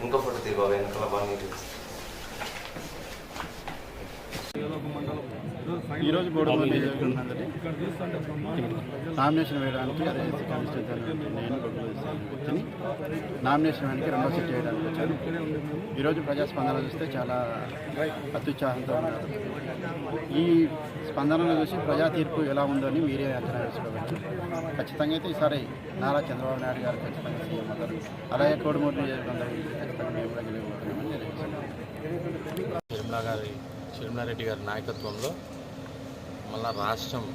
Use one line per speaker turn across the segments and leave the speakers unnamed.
ఇంకో ఫోటో తీ బాబా వెనకాల బాగా నీట్
ఈరోజు గోడమూరు నియోజకవర్గం నందరి నామినేషన్ వేయడానికి అదే కాన్స్టిట్యూషన్ నేను గొడవలు వచ్చి నామినేషన్ వెనక్కి రెండో సెట్ చేయడానికి వచ్చాను ఈరోజు ప్రజాస్పందన చూస్తే చాలా అత్యుత్సాహంతో ఉన్నారు. ఈ స్పందనను చూసి ప్రజా తీర్పు ఎలా ఉందో అని మీరే అంచనా వేసుకోవచ్చు. ఖచ్చితంగా అయితే ఈసారి నారా చంద్రబాబు నాయుడు గారు ఖచ్చితంగా సీఎం అవుతారు. అలాగే కోడుమూరు నియోజకవర్గం ఖచ్చితంగా మేము కూడా గెలవబోతున్నామని
షర్మిలా గారి షర్మిలారెడ్డి గారి నాయకత్వంలో మళ్ళా రాష్ట్రం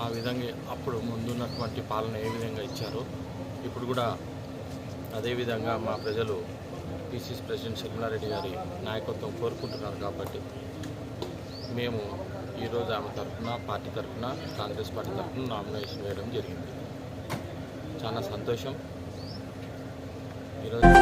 ఆ విధంగా అప్పుడు ముందున్నటువంటి పాలన ఏ విధంగా ఇచ్చారో? ఇప్పుడు కూడా అదేవిధంగా మా ప్రజలు పిసిసి ప్రెసిడెంట్ శర్మలారెడ్డి గారి నాయకత్వం కోరుకుంటున్నారు కాబట్టి మేము ఈరోజు ఆమె తరఫున పార్టీ తరఫున కాంగ్రెస్ పార్టీ తరఫున నామినేషన్ వేయడం జరిగింది. చాలా సంతోషం. ఈరోజు